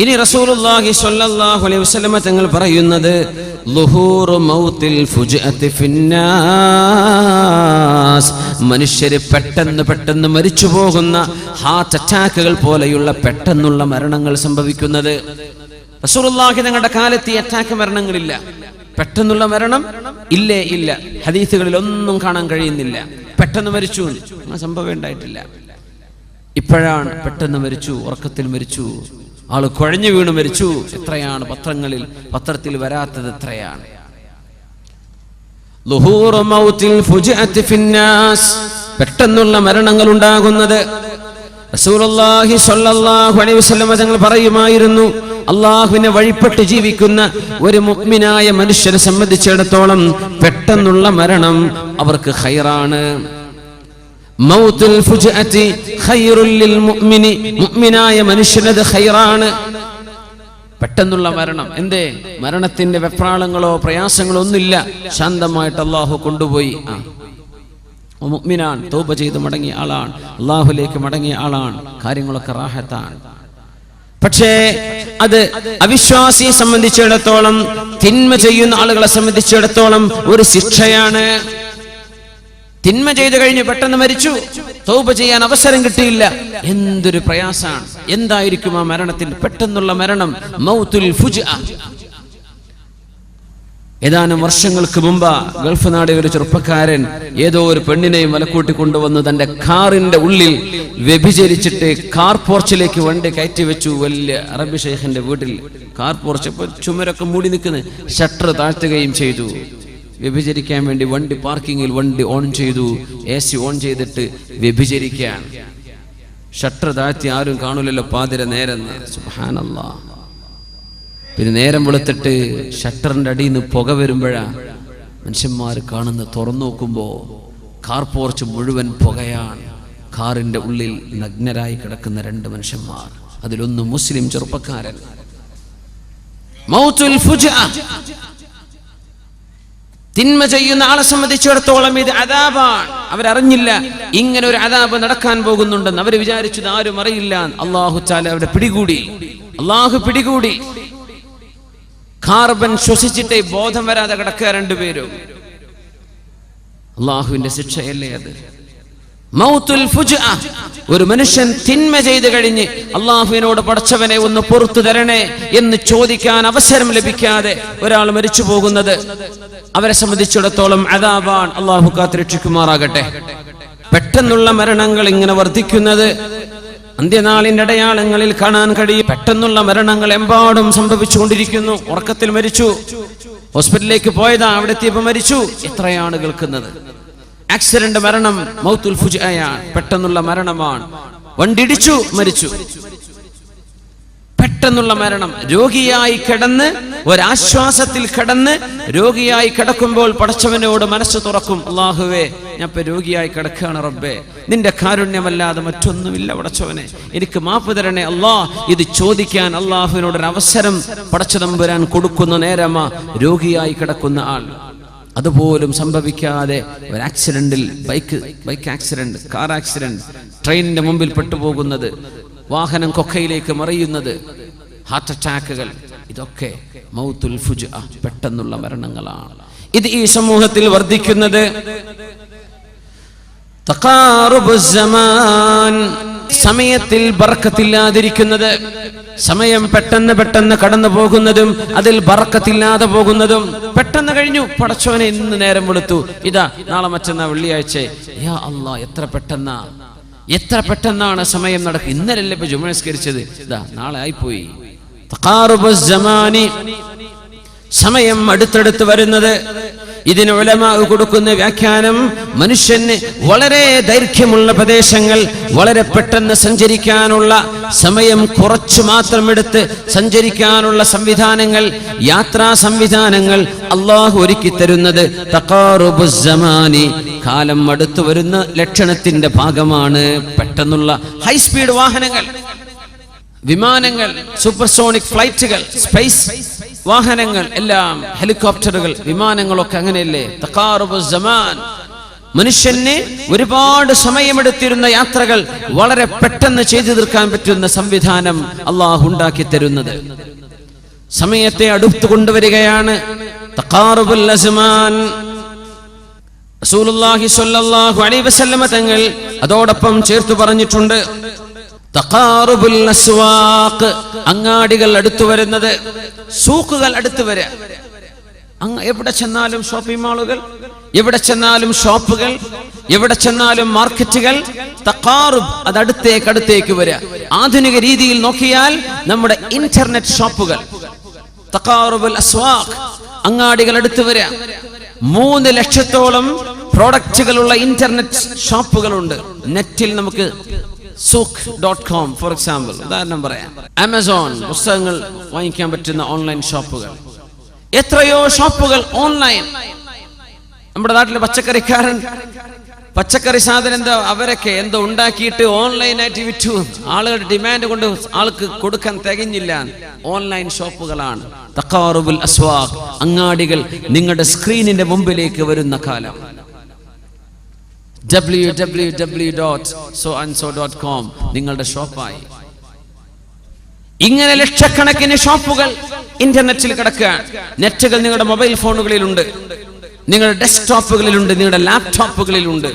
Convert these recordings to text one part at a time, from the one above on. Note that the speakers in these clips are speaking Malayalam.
ഇനി റസൂലുള്ളാഹി സ്വല്ലല്ലാഹു അലൈഹി വസല്ലമ തങ്ങൾ പറയുന്നത് ളുഹൂറു മൗത്തിൽ ഫുജ്അത്തി ഫിന്നാസ്. മനുഷ്യര് പെട്ടെന്ന് പെട്ടെന്ന് മരിച്ചു പോകുന്ന ഹാർട്ട് അറ്റാക്കുകൾ പോലെയുള്ള പെട്ടെന്നുള്ള മരണങ്ങൾ സംഭവിക്കുന്നത്. റസൂലുള്ളാഹി തങ്ങളുടെ കാലത്ത് ഈ അറ്റാക്ക് മരണങ്ങളില്ല. പെട്ടെന്നുള്ള മരണം ഇല്ലേ? ഇല്ല. ഹദീസുകളിൽ ഒന്നും കാണാൻ കഴിയുന്നില്ല. പെട്ടെന്ന് മരിച്ചു. സംഭവം ഉണ്ടായിട്ടില്ല. ഇപ്പോഴാണ് പെട്ടെന്ന് മരിച്ചു ഉറക്കത്തിൽ മരിച്ചു. ആൾ കുഴഞ്ഞു വീണ് മരിച്ചു. എത്രയാണ് പത്രങ്ങളിൽ പത്രത്തിൽ വരാത്തത് എത്രയാണ്. പെട്ടെന്നുള്ള മരണങ്ങൾ ഉണ്ടാകുന്നത് റസൂലുള്ളാഹി സ്വല്ലല്ലാഹു അലൈഹി വസല്ലം തങ്ങൾ പറയുമായിരുന്നു അള്ളാഹുവിനെ വഴിപ്പെട്ട് ജീവിക്കുന്ന ഒരു മുഗ്മിനായ മനുഷ്യനെ സംബന്ധിച്ചിടത്തോളം പെട്ടെന്നുള്ള മരണം അവർക്ക് ഖൈറാണ് മൗത്തുൽ ഫുജ്അത്തി ഖൈറുൽ ലിൽ മുഅ്മിനി മുഅ്മിനായ മനുഷ്യനത് ഖൈറാണ്. പെട്ടെന്നുള്ള മരണം. എന്തേ? മരണത്തിന്റെ വെപ്രാളങ്ങളോ പ്രയാസങ്ങളോ ഒന്നുമില്ല. ശാന്തമായിട്ട് അള്ളാഹു കൊണ്ടുപോയി. ആ. മുഅ്മിനാൻ തൗബ ചെയ്ത് മടങ്ങിയ ആളാണ്. അള്ളാഹുലേക്ക് മടങ്ങിയ ആളാണ്. കാര്യങ്ങളൊക്കെ റാഹത്താണ്. പക്ഷേ അത് അവിശ്വാസിയെ സംബന്ധിച്ചിടത്തോളം തിന്മ ചെയ്യുന്ന ആളുകളെ സംബന്ധിച്ചിടത്തോളം ഒരു ശിക്ഷയാണ്. തിന്മ ചെയ്തു കഴിഞ്ഞ് പെട്ടെന്ന് മരിച്ചു. തൗബ ചെയ്യാൻ അവസരം കിട്ടിയില്ല. എന്തൊരു പ്രയാസാണ്. എന്തായിരിക്കും ആ മരണത്തിൽ പെട്ടെന്നുള്ള മരണം? മൗത്തുൽ. ഏതാനും വർഷങ്ങൾക്ക് മുമ്പ് ഗൾഫ് നാടിലെ ഒരു ചെറുപ്പക്കാരൻ ഏതോ ഒരു പെണ്ണിനെയും വലക്കൂട്ടി കൊണ്ടുവന്ന് തന്റെ കാറിന്റെ ഉള്ളിൽ വ്യഭിചരിച്ചിട്ട് കാർ പോർച്ചിലേക്ക് വണ്ടി കയറ്റി വെച്ചു. വലിയ അറബി ഷെയ്ഖിന്റെ വീട്ടിൽ കാർ പോർച്ച് ചുമരൊക്കെ മൂടി നിൽക്കുന്ന. ഷട്ടർ താഴ്ത്തുകയും ചെയ്തു. വ്യഭിചരിക്കാൻ വേണ്ടി വണ്ടി പാർക്കിങ്ങിൽ വണ്ടി ഓൺ ചെയ്തു. എ സി ഓൺ ചെയ്തിട്ട് വ്യഭിചരിക്കാൻ. ഷട്ടർ താഴ്ത്തി ആരും കാണൂലല്ലോ പാതിര നേരം സുഹാനല്ല പിന്നെ നേരം വെളുത്തിട്ട് ഷട്ടറിന്റെ അടിയിൽ നിന്ന് പുക വരുമ്പോഴാ മനുഷ്യന്മാർ കാണുന്ന തുറന്നു നോക്കുമ്പോ കാർ പോർച്ച് മുഴുവൻ പുകയാണ്. കാറിന്റെ ഉള്ളിൽ നഗ്നരായി കിടക്കുന്ന രണ്ട് മനുഷ്യന്മാർ. അതിലൊന്ന് മുസ്ലിം ചെറുപ്പക്കാരൻ. തിന്മ ചെയ്യുന്ന ആളെ സംബന്ധിച്ചിടത്തോളം ഇത് അതാബാണ് അവരറിഞ്ഞില്ല ഇങ്ങനെ ഒരു അതാബ് നടക്കാൻ പോകുന്നുണ്ടെന്ന്. അവർ വിചാരിച്ചത് ആരും അറിയില്ല അള്ളാഹു ചാല അവിടെ പിടികൂടി. അള്ളാഹു പിടികൂടി. കാർബൺ ശ്വസിച്ചിട്ടേ ബോധം വരാതെ കിടക്കുക രണ്ടുപേരും. അള്ളാഹുവിന്റെ ശിക്ഷയല്ലേ അത്? മൗത്തുൽ ഒരു മനുഷ്യൻ തിന്മ ചെയ്ത് കഴിഞ്ഞ് അള്ളാഹുവിനോട് പടച്ചവനെ ഒന്ന് പുറത്തു തരണേ എന്ന് ചോദിക്കാൻ അവസരം ലഭിക്കാതെ ഒരാൾ മരിച്ചു പോകുന്നത്. അവരെ സംബന്ധിച്ചിടത്തോളം അതാവാൻ അള്ളാഹു കാത്തിരക്ഷിക്കുമാറാകട്ടെ പെട്ടെന്നുള്ള മരണങ്ങൾ ഇങ്ങനെ വർദ്ധിക്കുന്നത് അന്ത്യനാളിന്റെ അടയാളങ്ങളിൽ കാണാൻ കഴിയും. പെട്ടെന്നുള്ള മരണങ്ങൾ എമ്പാടും സംഭവിച്ചുകൊണ്ടിരിക്കുന്നു. ഉറക്കത്തിൽ മരിച്ചു. ഹോസ്പിറ്റലിലേക്ക് പോയതാ അവിടെ എത്തിയപ്പോ മരിച്ചു. എത്രയാണ് കേൾക്കുന്നത്? ആക്സിഡന്റ് മരണം മൗത്തുൽ ഫുജയാണ് പെട്ടെന്നുള്ള മരണമാണ്. വണ്ടിടിച്ചു മരിച്ചു. പെട്ടെന്നുള്ള മരണം. രോഗിയായി കിടന്ന് ഒരാശ്വാസത്തിൽ കിടന്ന് രോഗിയായി കിടക്കുമ്പോൾ പടച്ചവനോട് മനസ്സ് തുറക്കും. അള്ളാഹുവേ ഞാൻ ഇപ്പൊ രോഗിയായി കിടക്കുകയാണ് റബ്ബേ. നിന്റെ കാരുണ്യമല്ലാതെ മറ്റൊന്നുമില്ല പടച്ചവനെ. എനിക്ക് മാപ്പ് തരണേ അള്ളാഹ് ഇത് ചോദിക്കാൻ അള്ളാഹുവിനോട് ഒരു അവസരം പടച്ചതമ്പുരാൻ കൊടുക്കുന്ന നേരമാ രോഗിയായി കിടക്കുന്ന ആൾ. അതുപോലും സംഭവിക്കാതെ ഒരു ആക്സിഡന്റിൽ bike bike accident car accident ട്രെയിനിന്റെ മുമ്പിൽ പെട്ടുപോകുന്നത് വാഹനം കൊക്കയിലേക്ക് മറിയുന്നത് ഹാർട്ട് അറ്റാക്കുകൾ ഇതൊക്കെ മൗത്തുൽ ഫുജ പെട്ടെന്നുള്ള മരണങ്ങളാണ്. ഇത് ഈ സമൂഹത്തിൽ വർദ്ധിക്കുന്നത് സമയത്തിൽ ബർക്കത്തില്ലാതിരിക്കുന്നത് സമയം പെട്ടെന്ന് പെട്ടെന്ന് കടന്നു പോകുന്നതും അതിൽ ബർക്കത്തില്ലാതെ പോകുന്നതും പെട്ടെന്ന് കഴിഞ്ഞു. പടച്ചോനെ ഇന്ന് നേരം വെളുത്തു. ഇതാ നാളെ മറ്റന്നാ വെള്ളിയാഴ്ച. യാ അല്ലാ എത്ര പെട്ടെന്ന. എത്ര പെട്ടെന്നാണ് സമയം നടക്കുക ഇന്നലല്ലേ ഇപ്പൊ ജുമസ്കരിച്ചത് ഇതാ നാളെ ആയിപ്പോയി. സമയം അടുത്തടുത്ത് വരുന്നത്. ഇതിന് ഉലമാവ് കൊടുക്കുന്ന വ്യാഖ്യാനം മനുഷ്യന് വളരെ ദൈർഘ്യമുള്ള പ്രദേശങ്ങൾ വളരെ പെട്ടെന്ന് സഞ്ചരിക്കാനുള്ള സമയം കുറച്ചു മാത്രം എടുത്ത് സഞ്ചരിക്കാനുള്ള സംവിധാനങ്ങൾ യാത്രാ സംവിധാനങ്ങൾ അള്ളാഹു ഒരുക്കി തരുന്നത് തക്കാറുബുസമാനി കാലം അടുത്തു വരുന്ന ലക്ഷണത്തിന്റെ ഭാഗമാണ് പെട്ടെന്നുള്ള ഹൈസ്പീഡ് വാഹനങ്ങൾ. വിമാനങ്ങൾ സൂപ്പർസോണിക് ഫ്ലൈറ്റുകൾ സ്പേസ് വാഹനങ്ങൾ എല്ലാം ഹെലികോപ്റ്ററുകൾ വിമാനങ്ങളൊക്കെ അങ്ങനെയല്ലേ? തക്കാറുബ് സമാൻ. മനുഷ്യന് ഒരുപാട് സമയമെടുത്തിരുന്ന യാത്രകൾ വളരെ പെട്ടെന്ന് ചെയ്തു തീർക്കാൻ പറ്റുന്ന സംവിധാനം അള്ളാഹു ഉണ്ടാക്കി തരുന്നത്. സമയത്തെ അടുത്തു കൊണ്ടുവരികയാണ്. തങ്ങൾ അതോടൊപ്പം ചേർത്ത് പറഞ്ഞിട്ടുണ്ട്. തഖാറുബുൽ അസ്വാഖ്. അങ്ങാടികൾ അടുത്തു വരുന്നത്. സൂക്കുകൾ അടുത്തു വരിക അങ്ങ് എവിടെ ചെന്നാലും ഷോപ്പിംഗ് മാളുകൾ എവിടെ ചെന്നാലും ഷോപ്പുകൾ എവിടെ ചെന്നാലും മാർക്കറ്റുകൾ തക്കാറും അത് അടുത്തേക്ക് അടുത്തേക്ക് വരിക ആധുനിക രീതിയിൽ നോക്കിയാൽ നമ്മുടെ ഇന്റർനെറ്റ് ഷോപ്പുകൾ. തക്കാറുബുൽ അസ്വാഖ് അങ്ങാടികൾ അടുത്ത് വരിക മൂന്ന് ലക്ഷത്തോളം പ്രോഡക്റ്റുകളുള്ള ഇന്റർനെറ്റ് ഷോപ്പുകളുണ്ട്. നെറ്റിൽ നമുക്ക് Souq dot com for example ഉദാഹരണം പറയാം. ആമസോൺ പുസ്തകങ്ങൾ വാങ്ങിക്കാൻ പറ്റുന്ന ഓൺലൈൻ ഷോപ്പുകൾ എത്രയോ ഷോപ്പുകൾ ഓൺലൈൻ നമ്മുടെ നാട്ടിലെ പച്ചക്കറിക്കാരൻ പച്ചക്കറി സാധനം എന്തോ അവരൊക്കെ എന്തോ ഉണ്ടാക്കിയിട്ട് ഓൺലൈനായിട്ട് വിറ്റു. ആളുകളുടെ ഡിമാൻഡ് കൊണ്ട് ആൾക്ക് കൊടുക്കാൻ തികഞ്ഞില്ല. ഓൺലൈൻ ഷോപ്പുകളാണ് തക്കാറുബുൽ അസ്വാഖ് അങ്ങാടികൾ നിങ്ങളുടെ സ്ക്രീനിന്റെ മുമ്പിലേക്ക് വരുന്ന കാലം. W dot so and so dot com നിങ്ങളുടെ ഷോപ്പായി. ഇങ്ങനെ ലക്ഷക്കണക്കിന് ഷോപ്പുകൾ ഇന്റർനെറ്റിൽ കിടക്കുകയാണ്. നെറ്റുകൾ നിങ്ങളുടെ മൊബൈൽ ഫോണുകളിലുണ്ട്. നിങ്ങളുടെ ഡെസ്ക്ടോപ്പുകളിലുണ്ട്. നിങ്ങളുടെ ലാപ്ടോപ്പുകളിലുണ്ട്.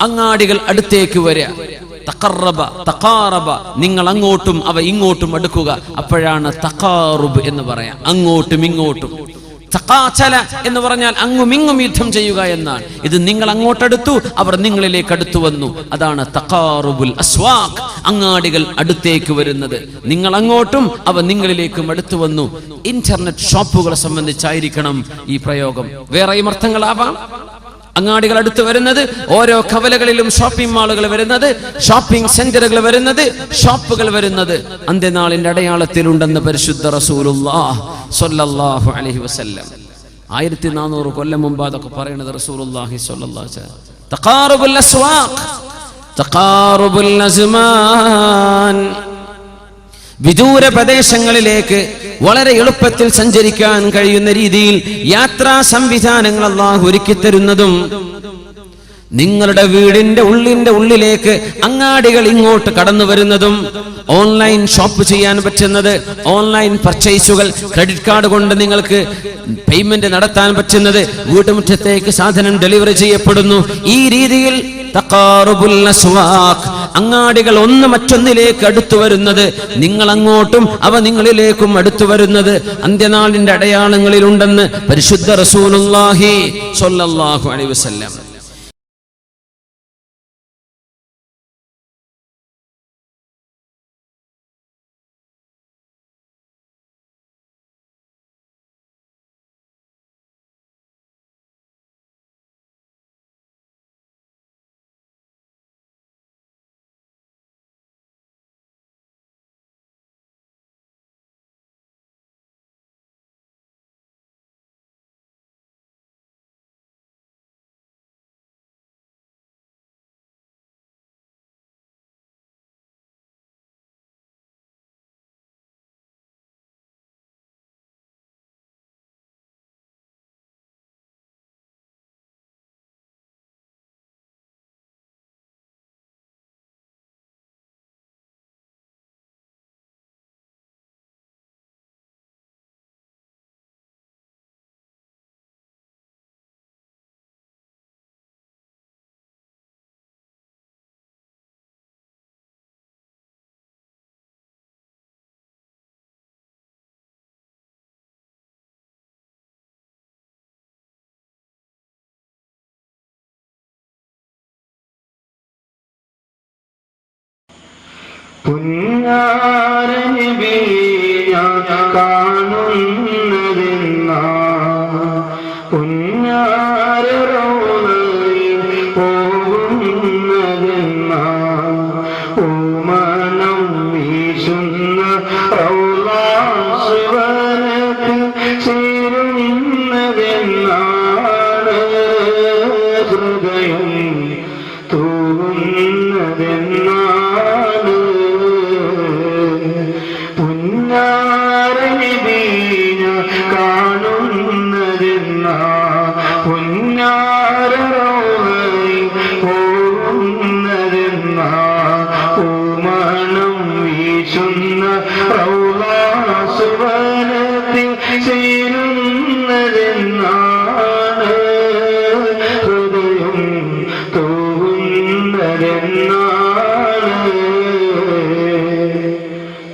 അങ്ങാടികൾ അടുത്തേക്ക് വരിക. തക്കറബ തക്കാറബ നിങ്ങൾ അങ്ങോട്ടും അവ ഇങ്ങോട്ടും അടുക്കുക. അപ്പോഴാണ് തക്കാറുബ് എന്ന് പറയാം. അങ്ങോട്ടും ഇങ്ങോട്ടും. തഖാചല എന്ന് പറഞ്ഞാൽ അങ്ങും ഇങ്ങും യുദ്ധം ചെയ്യുക എന്നാണ്. ഇത് നിങ്ങൾ അങ്ങോട്ടടുത്തു അവർ നിങ്ങളിലേക്ക് അടുത്തു വന്നു. അതാണ് തക്കാറുബുൽ അസ്വാഖ് അങ്ങാടികൾ അടുത്തേക്ക് വരുന്നത്. നിങ്ങൾ അങ്ങോട്ടും അവ നിങ്ങളിലേക്കും അടുത്തു വന്നു. ഇന്റർനെറ്റ് ഷോപ്പുകളെ സംബന്ധിച്ചായിരിക്കണം ഈ പ്രയോഗം. വേറെയും അർത്ഥങ്ങളാവാം അങ്ങാടികൾ അടുത്ത് വരുന്നത് ഓരോ കവലകളിലും ഷോപ്പിംഗ് മാളുകൾ വരുന്നത് ഷോപ്പിംഗ് സെന്ററുകൾ വരുന്നത് ഷോപ്പുകൾ വരുന്നത്. അന്ത്യനാളിന്റെ അടയാളത്തിലുണ്ടെന്ന് പരിശുദ്ധ റസൂലുള്ളാഹ്. സ്വല്ലല്ലാഹു അലഹി വസ്ല്ലം. ആയിരത്തി നാനൂറ് കൊല്ലം മുമ്പ് അതൊക്കെ പറയണത് അസ്മാൻ വിദൂര പ്രദേശങ്ങളിലേക്ക് വളരെ എളുപ്പത്തിൽ സഞ്ചരിക്കാൻ കഴിയുന്ന രീതിയിൽ യാത്രാ സംവിധാനങ്ങൾ അള്ളാഹു ഒരുക്കി തരുന്നതും നിങ്ങളുടെ വീടിന്റെ ഉള്ളിന്റെ ഉള്ളിലേക്ക് അങ്ങാടികൾ ഇങ്ങോട്ട് കടന്നു വരുന്നതും ഓൺലൈൻ ഷോപ്പ് ചെയ്യാൻ പറ്റുന്നത് ഓൺലൈൻ പർച്ചേസുകൾ ക്രെഡിറ്റ് കാർഡ് കൊണ്ട് നിങ്ങൾക്ക് പേയ്മെന്റ് നടത്താൻ പറ്റുന്നത് വീട്ടുമുറ്റത്തേക്ക് സാധനം ഡെലിവറി ചെയ്യപ്പെടുന്നു. ഈ രീതിയിൽ അങ്ങാടികൾ ഒന്ന് മറ്റൊന്നിലേക്ക് അടുത്തു വരുന്നത് നിങ്ങൾ അങ്ങോട്ടും അവ നിങ്ങളിലേക്കും അടുത്തു വരുന്നത് അന്ത്യനാളിന്റെ അടയാളങ്ങളിലുണ്ടെന്ന് പരിശുദ്ധ സ്വല്ലല്ലാഹു അലൈഹി വസല്ലം പുന്നാരനബിയ Uh-huh.